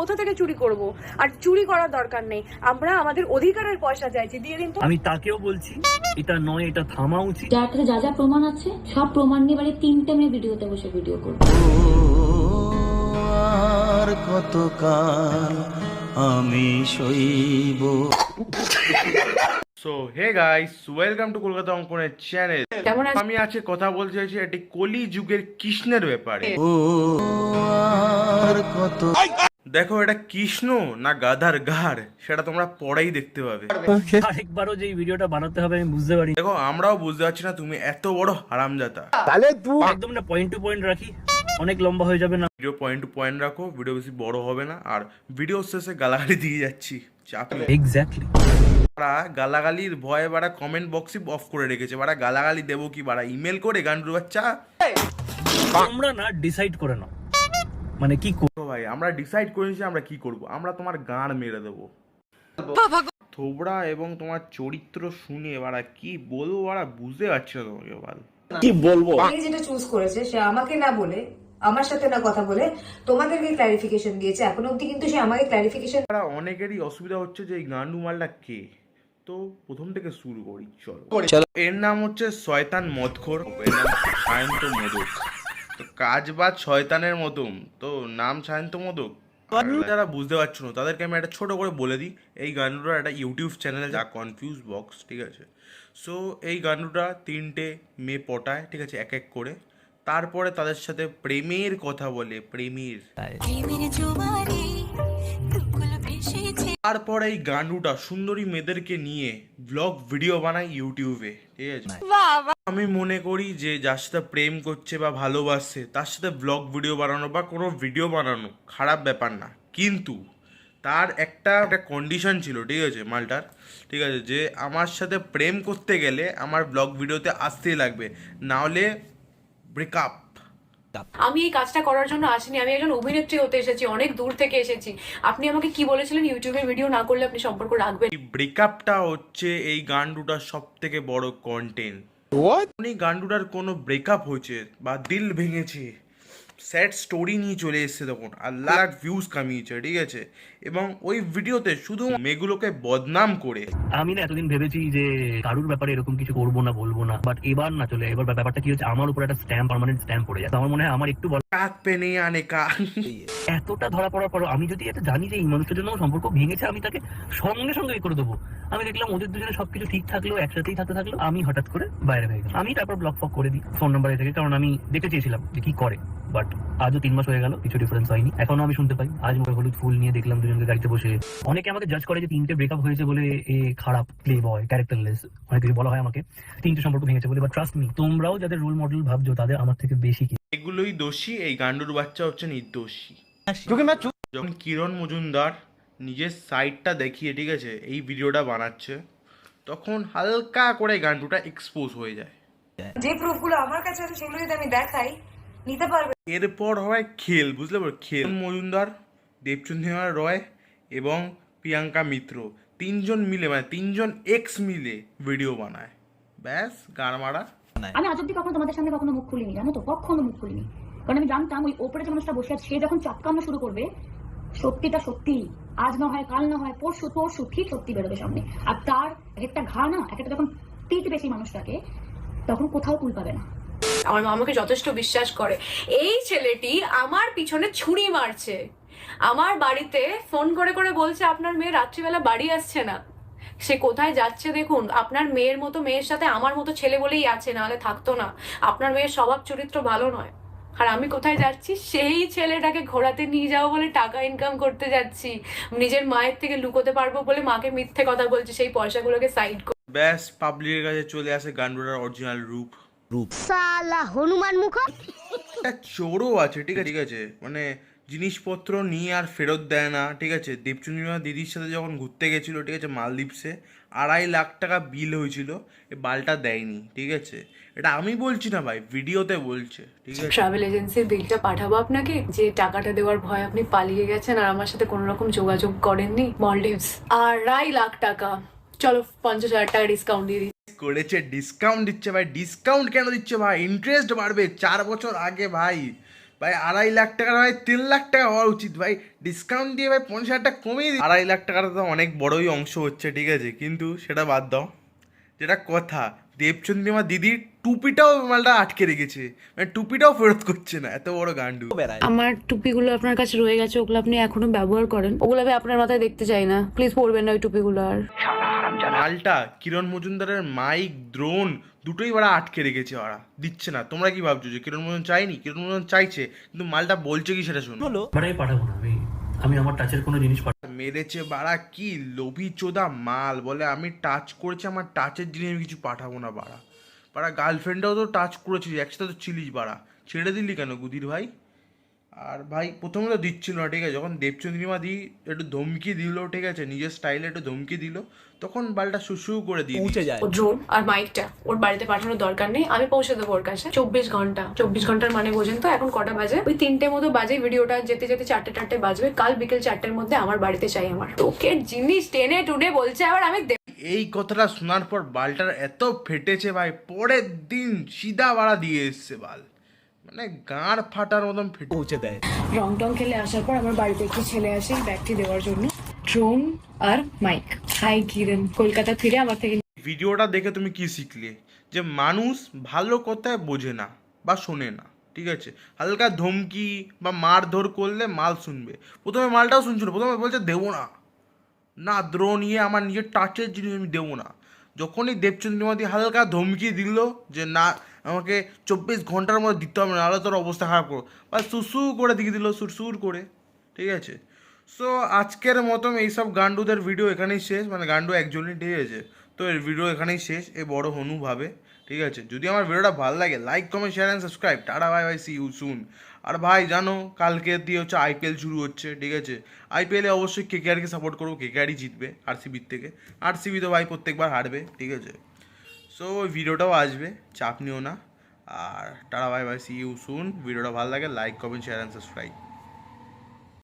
কোথা থেকে চুরি করব? আর চুরি করার দরকার নেই। আমরা আমাদের অধিকারের পয়সা চাইছি। দিয়ে দিন তো। আমি তাকেও বলছি এটা নয় এটা থামা উচিত। যার কাছে যা যা প্রমাণ আছে সব প্রমাণ নিয়ে এবারে তিনটে মেয়ে ভিডিওতে বসে ভিডিও করব। আর কতকাল আমি সইব? So hey guys welcome to Kolkata অঙ্কনের চ্যানেল কেমন আছেন? আমি আজকে কথা বলতে চাইছি একটি কলি যুগের কৃষ্ণের ব্যাপারে। ও আর কত দেখো এটা কৃষ্ণ না গাধার ঘাড় সেটা তোমরা পরেই দেখতে পাবে। আরেকবারও যে ভিডিওটা বানাতে হবে আমি বুঝতে পারি দেখো আমরাও বুঝতে পারছি না তুমি এত বড় হারামজাতা তাহলে তুই একদম না পয়েন্ট টু পয়েন্ট রাখি। অনেক লম্বা হয়ে যাবে না। ভিডিও পয়েন্ট টু পয়েন্ট রাখো ভিডিও বেশি বড় হবে না। আর ভিডিও শেষে গালাগালি দিয়ে যাচ্ছি চাপ নেই। এক্স্যাক্টলি বাড়া গালাগালির ভয়ে বাড়া কমেন্ট বক্সই অফ করে রেখেছে। বাড়া গালাগালি দেবো কি? বাড়া ইমেল করে গান্ডুর বাচ্চা তোমরা না ডিসাইড করে নাও। মানে কি করব ভাই আমরা ডিসাইড করেছি আমরা কি করব। আমরা তোমার গান মেরে দেবো। থোবড়া এবং তোমার চরিত্র শুনে বাড়া কি বলব বাড়া বুঝতে পারছি না তোমাকে ভালো সে যেটা চুজ করেছে সে আমাকে না বলে আমার সাথে না কথা বলে তোমাদেরকে ক্লারিফিকেশন দিয়েছে। এখনও অবধি কিন্তু সে আমাকে ক্লারিফিকেশন অনেকেরই অসুবিধা হচ্ছে যে এই গান্ডু মালটা কে? তো প্রথম থেকে শুরু করি চলো। এর নাম হচ্ছে শয়তান মদখোর এর নাম সায়ন্ত মোদক কাজ বাজ শয়তানের মতন তো নাম সায়ন্ত মোদক। যারা বুঝতে পারছ না তাদেরকে আমি একটা ছোট করে বলে দিই। এই গান্ডুটার একটা ইউটিউব চ্যানেলে যা কনফিউজ বক্স ঠিক আছে? সো এই গান্ডুটা তিনটে মেয়ে পটায় ঠিক আছে এক এক করে। তারপরে তাদের সাথে প্রেমের কথা বলে প্রেমের। তারপর এই গান্ডুটা সুন্দরী মেয়েদেরকে নিয়ে ব্লগ ভিডিও বানায় ইউটিউবে ঠিক আছে? আমি মনে করি যে যার সাথে প্রেম করছে বা ভালোবাসছে তার সাথে ব্লগ ভিডিও বানানো বা কোনো ভিডিও বানানো খারাপ ব্যাপার না। কিন্তু তার একটা একটা কন্ডিশন ছিল ঠিক আছে মালটার? ঠিক আছে যে আমার সাথে প্রেম করতে গেলে আমার ব্লগ ভিডিওতে আসতেই লাগবে না হলে ব্রেকআপ আমি এই কাজটা করার জন্য আসিনি আমি একজন অভিনেত্রী হতে এসেছি অনেক দূর থেকে এসেছি। আপনি আমাকে কি বলেছিলেন? ইউটিউবে ভিডিও না করলে আপনি সম্পর্ক রাখবেন? ব্রেকআপটা হচ্ছে এই গান্ডুটার সব থেকে বড় কন্টেন্ট এই গান্ডুটার কোনো ব্রেকআপ হয়েছে বা দিল ভেঙেছে স্যাড স্টোরি নিয়ে চলে এসেছে তখন। আর লাখ ভিউজ কামিয়েছে ঠিক আছে? এবং ওই ভিডিওতে শুধু মেয়েগুলোকে বদনাম করে। আমি না এতদিন ভেবেছি যে কারুর ব্যাপারে এরকম কিছু করব না বলব না বাট এবার না চলে এবার ব্যাপারটা কি হচ্ছে? আমার উপর একটা স্ট্যাম্প পার্মানেন্ট স্ট্যাম্প পড়ে তো আমার মনে হয় আমার একটু বলা কাক পেনে আনে কা এতটা ধরা পড়ার পর আমি যদি এটা জানি যে এই মানুষটার জন্য সম্পর্ক ভেঙেছে, আমি তাকে সঙ্গে সঙ্গে করে দেবো। আমি দেখলাম ওদের দুজনে সবকিছু ঠিক থাকল, একসাথেই থাকতে থাকল। আমি হঠাৎ করে বাইরে হয়ে গেলাম। আমি তারপর ব্লক ফক করে দিই ফোন নাম্বারে থেকে কারণ আমি দেখতে চেয়েছিলাম যে কি করে। বাট আজও তিন মাস হয়ে গেল, কিছু ডিফারেন্স হয়নি। এখনও আমি শুনতে পাই। আজ মুখে হলুদ ফুল নিয়ে দেখলাম দুজনকে গাড়িতে বসে। অনেকে আমাকে জাজ করে যে তিনটে ব্রেকআপ হয়েছে বলে এ খারাপ প্লে বয় ক্যারেক্টারলেস অনেক কিছু বলা হয় আমাকে। তিনটে সম্পর্ক ভেঙেছে বলে বা ট্রাস্ট মি তোমরাও যাদের রোল মডেল ভাবছ, তাদের আমার থেকে বেশি এগুলোই দোষী এই গান্ডুর বাচ্চা হচ্ছে নির্দোষী। যখন কিরণ মজুমদার নিজের সাইডটা দেখিয়ে ঠিক আছে এই ভিডিওটা বানাচ্ছে তখন হালকা করে গান্ডুটা এক্সপোজ হয়ে যায়। যে প্রুফগুলো আমার কাছে আছে সেগুলো যদি আমি দেখাই নিতে পারবে। এরপর হয় খেল বুঝলে পারো খেল মজুমদার দেবচন্দ্রিমা রয় এবং প্রিয়াঙ্কা মিত্র তিনজন মিলে মানে তিনজন এক্স মিলে ভিডিও বানায়। ব্যাস গান মারা আমি আজ অব্দি কখনো তোমাদের সামনে কখনো মুখ খুলিনি জানো তো? কখনো মুখ খুলিনি। কারণ আমি জানতাম ওই ওপরে যে মানুষটা বসে আছে সে যখন চাপকানো শুরু করবে সত্যিটা সত্যি। আজ না হয় কাল না হয় পরশু পরশু ঠিক সত্যি বেরোবে সামনে। আর তার একটা ঘা না এক একটা যখন টিকবে সেই মানুষটাকে তখন কোথাও কুল পাবে না। আমার মা আমাকে যথেষ্ট বিশ্বাস করে। এই ছেলেটি আমার পিছনে ছুরি মারছে। আমার বাড়িতে ফোন করে করে বলছে আপনার মেয়ে রাত্রিবেলা বাড়ি আসছে না। সে কোথায় যাচ্ছে দেখুন? আপনার মেয়ের মতো মেয়ের সাথে আমার মতো ছেলে বলেই আছে নাহলে থাকতো না। আপনার মেয়ের স্বভাব চরিত্র ভালো নয়। আর আমি কোথায় যাচ্ছি? সেই ছেলেটাকে ঘোরাতে নিয়ে যাব বলে টাকা ইনকাম করতে যাচ্ছি। নিজের মায়ের থেকে লুকোতে পারব বলে মাকে মিথ্যে কথা বলছি সেই পয়সাগুলোকে সাইড ব্যাস পাবলিকের কাছে চলে আসে গান্ডুটার অরিজিনাল রূপ। রূপ সালা হনুমান মুখ। চোরও আছে ঠিক আছে? ঠিক আছে মানে জিনিসপত্র নিয়ে আর ফেরত দেয় না ঠিক আছে? দেবচন্দ্রিমা দিদির সাথে যখন ঘুরতে গেছিল ঠিক আছে মালদ্বীপসে আড়াই লাখ টাকা বিল হয়েছিল এ বালটা দেয়নি ঠিক আছে? এটা আমি বলছি না ভাই ভিডিওতে বলছে ঠিক আছে? ট্রাভেল এজেন্সির বিলটা পাঠাবো আপনাকে? যে টাকাটা দেওয়ার ভয় আপনি পালিয়ে গেছেন আর আমার সাথে কোনো রকম যোগাযোগ করেননি মলডিভস আড়াই লাখ টাকা। চলো পঞ্চাশ হাজার টাকা ডিসকাউন্ট দিয়ে দিই করেছে ডিসকাউন্ট দিচ্ছে ভাই ডিসকাউন্ট কেন দিচ্ছে ভাই? ইন্টারেস্ট বাড়বে চার বছর আগে ভাই। ভাই, আড়াই লাখ টাকার ভাই তিন লাখ টাকা হওয়া উচিত, ভাই। ডিসকাউন্ট দিয়ে ভাই পঞ্চাশ হাজার টাকা কমিয়ে দিই আড়াই লাখ টাকাটা তো অনেক বড়ই অংশ হচ্ছে, ঠিক আছে? কিন্তু সেটা বাদ দাও। যেটা কথা দেবচন্দ্রিমা দিদির টুপিটাও মালটা আটকে রেখেছে। মানে টুপিটাও ফেরত করছে না, এত বড় গান্ডু আমার টুপিগুলো আপনার কাছে রয়ে গেছে, ওগুলো আপনি এখনও ব্যবহার করেন। ওগুলো আপনার মাথায় দেখতে চাই না। প্লিজ পরবেন না ওই টুপিগুলো আর। মালটা কিরণ মজুমদারের মাইক দ্রোন দুটোই ওরা আটকে রেখেছে ওরা। দিচ্ছে না। তোমরা কি ভাবছ যে কিরণ মজুম চাইনি কিরণ মজুম চাইছে কিন্তু মালটা বলছে কি সেটা শোনো। আমি পাঠাবো না আমি। আমি আমার টাচের কোনো জিনিস পাঠাবো মেরেছে বাড়া কি? লোভী চোদা মাল বলে আমি টাচ করেছি আমার টাচের জিনিস আমি কিছু পাঠাবো না বাড়া। বাড়া গার্লফ্রেন্ডটাও তো টাচ করেছিস একসাথে তো ছিলিস বাড়া। ছেড়ে দিলি কেন গুদির ভাই? আর ভাই প্রথমে তো দিচ্ছিল না ঠিক আছে? যখন দেবচন্দ্রিমা দি একটু ধমকি দিল ঠিক আছে? নিজের স্টাইলে একটু ধমকি দিল তখন বালটা শুশু করে দিয়ে দিয়েছে। ও ড্রোন আর মাইকটা ওর বাড়িতে পাঠানোর দরকার নেই। আমি পৌঁছে দেবো ওর কাছে। চব্বিশ ঘণ্টা চব্বিশ ঘণ্টার মানে বোঝেন তো এখন কটা বাজে? ওই তিনটে মতো বাজে ভিডিওটা যেতে যেতে চারটে চারটে বাজবে। কাল বিকেল চারটের মধ্যে আমার বাড়িতে চাই আমার। তোকে জিনিস টেনে টুনে বলছে আবার আমি এই কথাটা শোনার পর বালটার এত ফেটেছে ভাই পরের দিন সিধা বাড়া দিয়ে এসছে বাল। মানে গাঁড় ফাটার মতন ফেটে রং টং খেলে আসার পর আমার বাড়িতে একটি ছেলে আসে এই ব্যাগটি দেওয়ার জন্য। ড্রোন আর মাইক। হাই কিরণ কলকাতা ফিরে আমার থেকে ভিডিওটা দেখে তুমি কি শিখলে? যে মানুষ ভালো কথায় বোঝে না বা শোনে না ঠিক আছে? হালকা ধমকি বা মারধর করলে মাল শুনবে। প্রথমে মালটাও শুনছিল প্রথমে বলছে দেবো না। না দ্রোণ নিয়ে আমার নিজের টাচের জিনিস আমি দেবো না। যখনই দেবচন্দ্রিমাদি হালকা ধমকি দিল যে না আমাকে চব্বিশ ঘণ্টার মধ্যে দিতে হবে, নাহলে তোর অবস্থা খারাপ করো বা সুসু করে দিয়ে দিল সুরসুর করে, ঠিক আছে? সো আজকের মতন এইসব গান্ডুদের ভিডিও এখানেই শেষ মানে গান্ডু একজনই ঠিক আছে। তো এর ভিডিও এখানেই শেষ, এ বড় হনু ভাবে, ঠিক আছে? যদি আমার ভিডিওটা ভালো লাগে like comment share and subscribe tata bye bye see you soon আর ভাই, জানো, কালকে দিয়ে হচ্ছে আইপিএল শুরু হচ্ছে, ঠিক আছে? আইপিএলে অবশ্যই কেকেআরকে সাপোর্ট করব কেকেআরই জিতবে আরসিবির থেকে। আরসিবি তো ভাই প্রত্যেকবার হারবে, ঠিক আছে? সো ভিডিওটাও আসবে, চাপ নিও না। আর tata bye bye see you soon ভিডিওটা ভালো লাগে like comment share and subscribe